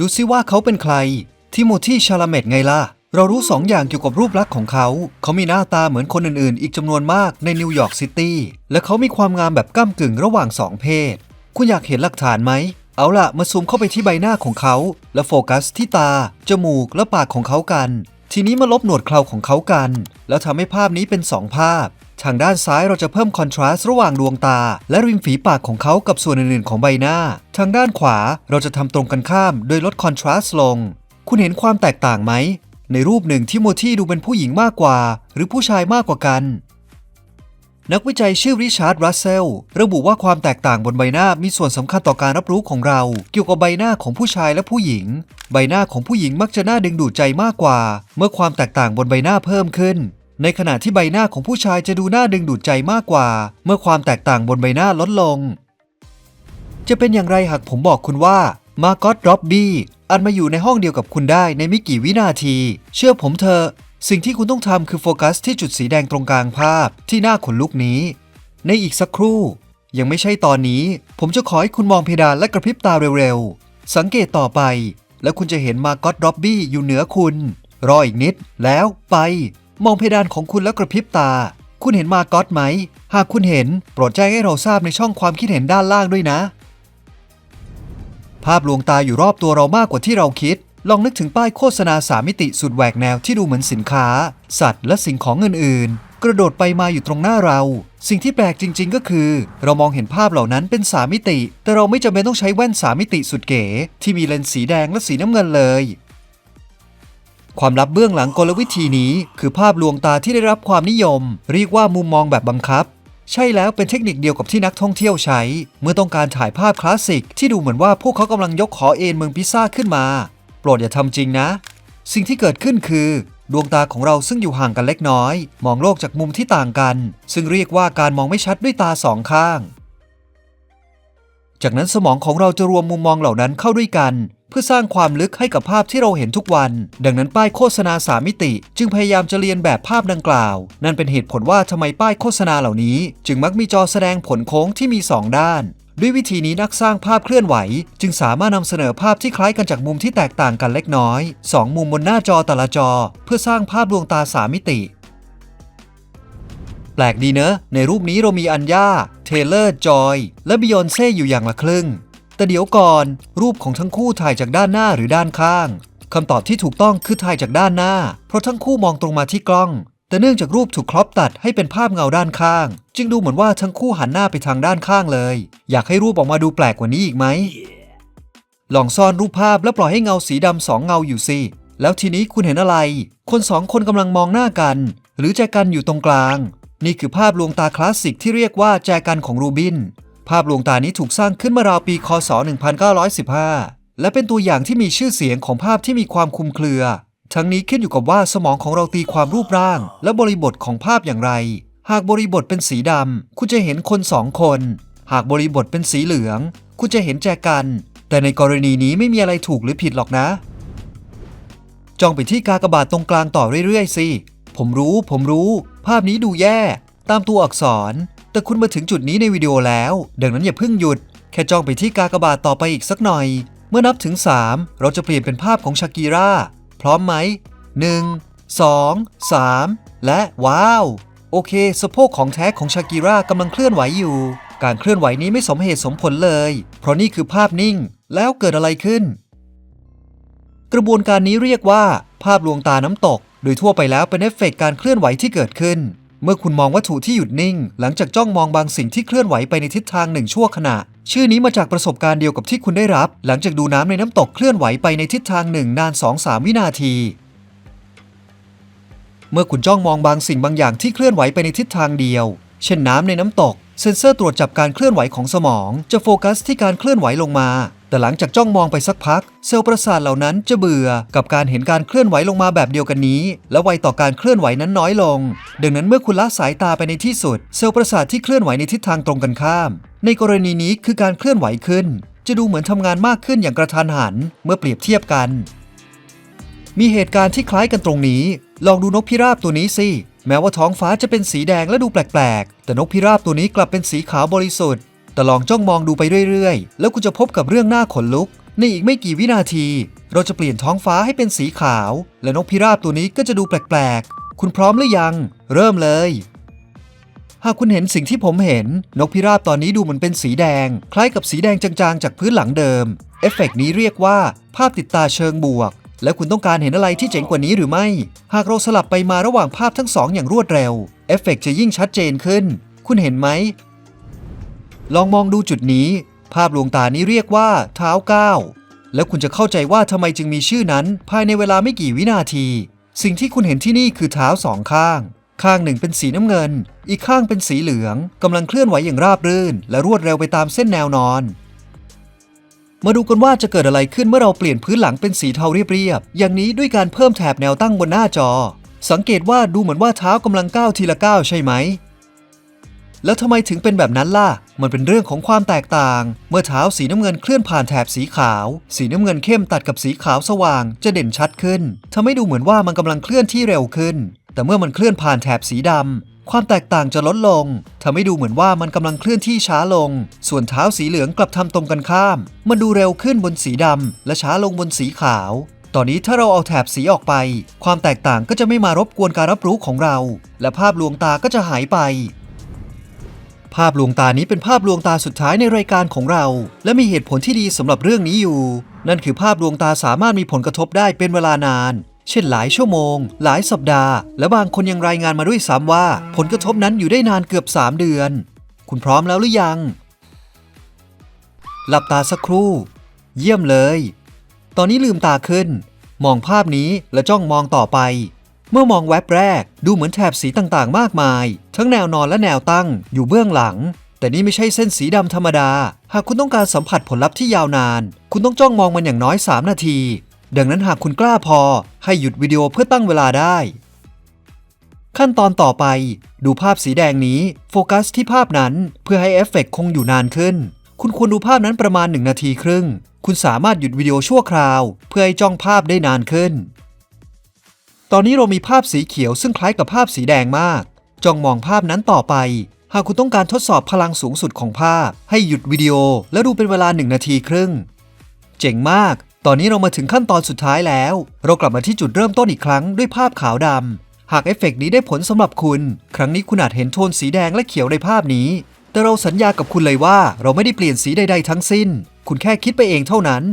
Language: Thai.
ดูซิว่าเขาเป็นใคร ทิโมธีชาลาเมตไงล่ะ เรารู้สองอย่างเกี่ยวกับรูปลักษณ์ของเขา เขามีหน้าตาเหมือนคนอื่นๆ อีกจำนวนมากในนิวยอร์กซิตี้ และเขามีความงามแบบก้ากึ่งระหว่างสองเพศ คุณอยากเห็นหลักฐานไหม เอาล่ะ มาซูมเข้าไปที่ใบหน้าของเขา และโฟกัสที่ตา จมูก และปากของเขากัน ทีนี้มาลบหนวดเคราของเขากัน แล้วทำให้ภาพนี้เป็นสองภาพ ทางด้านซ้ายเราจะเพิ่มคอนทราสต์ระหว่างดวงตา และริมฝีปากของเขากับส่วนอื่นๆของใบหน้า ทางด้านขวาเราจะทำตรงกันข้ามโดยลดคอนทราสต์ลง คุณเห็นความแตกต่างไหม ในรูปหนึ่งที่โมที่ดูเป็นผู้หญิงมากกว่า หรือผู้ชายมากกว่ากัน นักวิจัยชื่อริชาร์ด รัสเซล ระบุว่าความแตกต่างบนใบหน้ามีส่วนสำคัญต่อการรับรู้ของเรา เกี่ยวกับใบหน้าของผู้ชายและผู้หญิง ใบหน้าของผู้หญิงมักจะน่าดึงดูดใจมากกว่า เมื่อความแตกต่างบนใบหน้าเพิ่มขึ้น ในขณะที่ใบหน้าของผู้ชายจะดูน่าดึงดูดใจมากกว่า เมื่อความแตกต่างบนใบหน้าลดลง จะเป็นอย่างไรหากผมบอกคุณว่ามาร์กอตร็อบบี้อาจมาอยู่ในห้องเดียวกับคุณได้ในไม่กี่วินาที เชื่อผมเถอะสิ่งที่คุณต้องทำคือโฟกัสที่จุดสีแดงตรงกลางภาพที่หน้าขนลุกนี้ ในอีกสักครู่ ยังไม่ใช่ตอนนี้ ผมจะขอให้คุณมองเพดานและกระพริบตาเร็วๆ สังเกตต่อไป แล้วคุณจะเห็นมาร์กอตร็อบบี้อยู่เหนือคุณ รออีกนิด แล้วไป มองเพดานของคุณแล้วกระพริบตา คุณเห็นมาร์กอตไหม หากคุณเห็น โปรดแจ้งให้เราทราบในช่องความคิดเห็นด้านล่างด้วยนะ ภาพลวงตาอยู่รอบตัวเรามากกว่าที่เราคิด ลองนึกถึงป้ายโฆษณาสามมิติสุดแหวกแนวที่ดูเหมือนสินค้า สัตว์และสิ่งของอื่นๆ กระโดดไปมาอยู่ตรงหน้าเรา สิ่งที่แปลกจริง ๆ ก็คือ เรามองเห็นภาพเหล่านั้นเป็นสามมิติ แต่เราไม่จำเป็นต้องใช้แว่นสามมิติสุดเก๋ที่มีเลนส์สีแดงและสีน้ำเงินเลย ความลับเบื้องหลังกลวิธีนี้ คือภาพลวงตาที่ได้รับความนิยม เรียกว่ามุมมองแบบบังคับ ใช่แล้วเป็นเทคนิคเดียวกับที่นักท่องเที่ยวใช้ เมื่อต้องการถ่ายภาพคลาสสิกที่ดูเหมือนว่าพวกเขากำลังยกขอเอ็นเมืองพิซซ่าขึ้นมา โปรดอย่าทำจริงนะ สิ่งที่เกิดขึ้นคือ ดวงตาของเราซึ่งอยู่ห่างกันเล็กน้อย มองโลกจากมุมที่ต่างกัน ซึ่งเรียกว่าการมองไม่ชัดด้วยตาสองข้างจากนั้นสมองของเราจะรวมมุมมองเหล่านั้นเข้าด้วยกัน เพื่อสร้างความลึกให้กับภาพที่เราเห็นทุกวัน ดังนั้นป้ายโฆษณาสามมิติ จึงพยายามจะเรียนแบบภาพดังกล่าว นั่นเป็นเหตุผลว่าทำไมป้ายโฆษณาเหล่านี้ จึงมักมีจอแสดงผลโค้งที่มี 2 ด้าน ด้วยวิธีนี้นักสร้างภาพเคลื่อนไหว จึงสามารถนำเสนอภาพที่คล้ายกันจากมุมที่แตกต่างกันเล็กน้อย 2 มุมบนหน้าจอแต่ละจอ เพื่อสร้างภาพดวงตาสามมิติแปลกดีเนอะ ในรูปนี้เรามีอัญญา เทเลอร์ จอย และบิยอนเซ่อยู่อย่างละครึ่ง แต่เดี๋ยวก่อน รูปของทั้งคู่ถ่ายจากด้านหน้าหรือด้านข้างคำตอบที่ถูกต้องคือถ่ายจากด้านหน้า เพราะทั้งคู่มองตรงมาที่กล้อง แต่เนื่องจากรูปถูกครอปตัดให้เป็นภาพเงาด้านข้าง จึงดูเหมือนว่าทั้งคู่หันหน้าไปทางด้านข้างเลย อยากให้รูปออกมาดูแปลกกว่านี้อีกไหม ลองซ่อนรูปภาพแล้วปล่อยให้เงาสีดำสองเงาอยู่สิ แล้วทีนี้คุณเห็นอะไร คนสองคนกำลังมองหน้ากัน หรือแจกันอยู่ตรงกลาง นี่คือภาพลวงตาคลาสสิกที่เรียกว่าแจกันของรูบิน ภาพลวงตานี้ถูกสร้างขึ้นเมื่อราวปี คศ 1915 และเป็นตัวอย่างที่มีชื่อเสียงของภาพที่มีความคลุมเครือ ทั้งนี้ขึ้นอยู่กับว่าสมองของเราตีความรูปร่าง และบริบทของภาพอย่างไร หากบริบทเป็นสีดำ คุณจะเห็นคนสองคน หากบริบทเป็นสีเหลือง คุณจะเห็นแจกัน แต่ในกรณีนี้ไม่มีอะไรถูกหรือผิดหรอกนะ จ้องไปที่กากบาทตรงกลางต่อเรื่อยๆสิ ผมรู้ ผมรู้ ภาพนี้ดูแย่ ตามตัวอักษร แต่คุณมาถึงจุดนี้ในวิดีโอแล้ว ดังนั้นอย่าเพิ่งหยุด แค่จ้องไปที่กากบาทต่อไปอีกสักหน่อย เมื่อนับถึง 3 เราจะเปลี่ยนเป็นภาพของชากีราพร้อมไหม 1 2 3 และว้าว โอเคสะโพกของแท้ของชากีรากำลังเคลื่อนไหวอยู่ การเคลื่อนไหวนี้ไม่สมเหตุสมผลเลย เพราะนี่คือภาพนิ่งแล้วเกิดอะไรขึ้น กระบวนการนี้เรียกว่า ภาพลวงตาน้ำตก โดยทั่วไปแล้วเป็นเอฟเฟกต์การเคลื่อนไหวที่เกิดขึ้น เมื่อคุณมองวัตถุที่หยุดนิ่ง หลังจากจ้องมองบางสิ่งที่เคลื่อนไหวไปในทิศทางหนึ่งชั่วขณะ ชื่อนี้มาจากประสบการณ์เดียวกับที่คุณได้รับ หลังจากดูน้ำในน้ำตกเคลื่อนไหวไปในทิศทางหนึ่งนาน2-3วินาที เมื่อคุณจ้องมองบางสิ่งบางอย่างที่เคลื่อนไหวไปในทิศทางเดียว เช่นน้ำในน้ำตก เซ็นเซอร์ตรวจจับการเคลื่อนไหวของสมอง จะโฟกัสที่การเคลื่อนไหวลงมา แต่หลังจากจ้องมองไปสักพัก เซลล์ประสาทเหล่านั้นจะเบื่อกับการเห็นการเคลื่อนไหวลงมาแบบเดียวกันนี้ และไวต่อการเคลื่อนไหวนั้นน้อยลง ดังนั้นเมื่อคุณละสายตาไปในที่สุด เซลล์ประสาทที่เคลื่อนไหวในทิศทางตรงกันข้าม ในกรณีนี้คือการเคลื่อนไหวขึ้น จะดูเหมือนทำงานมากขึ้นอย่างกระทันหัน เมื่อเปรียบเทียบกัน มีเหตุการณ์ที่คล้ายกันตรงนี้ ลองดูนกพิราบตัวนี้สิ แม้ว่าท้องฟ้าจะเป็นสีแดงและดูแปลกๆ แต่นกพิราบตัวนี้กลับเป็นสีขาวบริสุทธิ์ แต่ลองจ้องมองดูไปเรื่อยๆ แล้วคุณจะพบกับเรื่องน่าขนลุก ในอีกไม่กี่วินาที เราจะเปลี่ยนท้องฟ้าให้เป็นสีขาว และนกพิราบตัวนี้ก็จะดูแปลกๆ คุณพร้อมหรือยัง เริ่มเลย หากคุณเห็นสิ่งที่ผมเห็น นกพิราบตอนนี้ดูเหมือนเป็นสีแดง คล้ายกับสีแดงจางๆ จากพื้นหลังเดิม เอฟเฟกต์นี้เรียกว่า ภาพติดตาเชิงบวก และคุณต้องการเห็นอะไรที่เจ๋งกว่านี้หรือไม่ หากเราสลับไปมาระหว่างภาพทั้งสองอย่างรวดเร็ว เอฟเฟกต์จะยิ่งชัดเจนขึ้น คุณเห็นไหม ลองมองดูจุดนี้ ภาพลวงตานี้เรียกว่าเท้าก้าวแล้วคุณจะเข้าใจว่าทำไมจึงมีชื่อนั้น ภายในเวลาไม่กี่วินาที สิ่งที่คุณเห็นที่นี่คือเท้าสองข้าง ข้างหนึ่งเป็นสีน้ำเงิน อีกข้างเป็นสีเหลืองกำลังเคลื่อนไหวอย่างราบรื่น และรวดเร็วไปตามเส้นแนวนอน มาดูกันว่าจะเกิดอะไรขึ้นเมื่อเราเปลี่ยนพื้นหลังเป็นสีเทาเรียบๆ อย่างนี้ด้วยการเพิ่มแถบแนวตั้งบนหน้าจอ สังเกตว่าดูเหมือนว่าเท้ากำลังก้าวทีละก้าวใช่ไหม แล้วทำไมถึงเป็นแบบนั้นล่ะ มันเป็นเรื่องของความแตกต่าง เมื่อเท้าสีน้ำเงินเคลื่อนผ่านแถบสีขาว สีน้ำเงินเข้มตัดกับสีขาวสว่าง จะเด่นชัดขึ้นทำให้ดูเหมือนว่ามันกำลังเคลื่อนที่เร็วขึ้น แต่เมื่อมันเคลื่อนผ่านแถบสีดำ ความแตกต่างจะลดลงทำให้ดูเหมือนว่ามันกำลังเคลื่อนที่ช้าลง ส่วนเท้าสีเหลืองกลับทำตรงกันข้าม มันดูเร็วขึ้นบนสีดำและช้าลงบนสีขาว ตอนนี้ถ้าเราเอาแถบสีออกไป ความแตกต่างก็จะไม่มารบกวนการรับรู้ของเรา และภาพลวงตาก็จะหายไป ภาพลวงตานี้เป็นภาพลวงตาสุดท้ายในรายการของเรา และมีเหตุผลที่ดีสำหรับเรื่องนี้อยู่ นั่นคือภาพลวงตาสามารถมีผลกระทบได้เป็นเวลานาน เช่นหลายชั่วโมง หลายสัปดาห์ และบางคนยังรายงานมาด้วยซ้ำว่า ผลกระทบนั้นอยู่ได้นานเกือบ 3 เดือน คุณพร้อมแล้วหรือยัง หลับตาสักครู่ เยี่ยมเลย ตอนนี้ลืมตาขึ้น มองภาพนี้และจ้องมองต่อไป เมื่อมองแว็บแรก ดูเหมือนแถบสีต่างๆ มากมาย ทั้งแนวนอนและแนวตั้งอยู่เบื้องหลังแต่นี่ไม่ใช่เส้นสีดำธรรมดา หากคุณต้องการสัมผัสผลลัพธ์ที่ยาวนาน คุณต้องจ้องมองมันอย่างน้อย 3 นาที ดังนั้นหากคุณกล้าพอให้หยุดวิดีโอเพื่อตั้งเวลาได้ ขั้นตอนต่อไป ดูภาพสีแดงนี้โฟกัสที่ภาพนั้นเพื่อให้เอฟเฟกต์คงอยู่นานขึ้น คุณควรดูภาพนั้นประมาณ 1 นาทีครึ่ง คุณสามารถหยุดวิดีโอชั่วคราว เพื่อให้จ้องภาพได้นานขึ้น ตอนนี้เรามีภาพสีเขียวซึ่งคล้ายกับภาพสีแดงมาก จ้องมองภาพนั้นต่อไป หากคุณต้องการทดสอบพลังสูงสุดของภาพ ให้หยุดวิดีโอและดูเป็นเวลา 1 นาทีครึ่ง เจ๋งมาก ตอนนี้เรามาถึงขั้นตอนสุดท้ายแล้ว เรากลับมาที่จุดเริ่มต้นอีกครั้งด้วยภาพขาวดำหากเอฟเฟกต์นี้ได้ผลสำหรับคุณ ครั้งนี้คุณอาจเห็นโทนสีแดงและเขียวในภาพนี้ แต่เราสัญญากับคุณเลยว่า เราไม่ได้เปลี่ยนสีใดๆทั้งสิ้น คุณแค่คิดไปเองเท่านั้น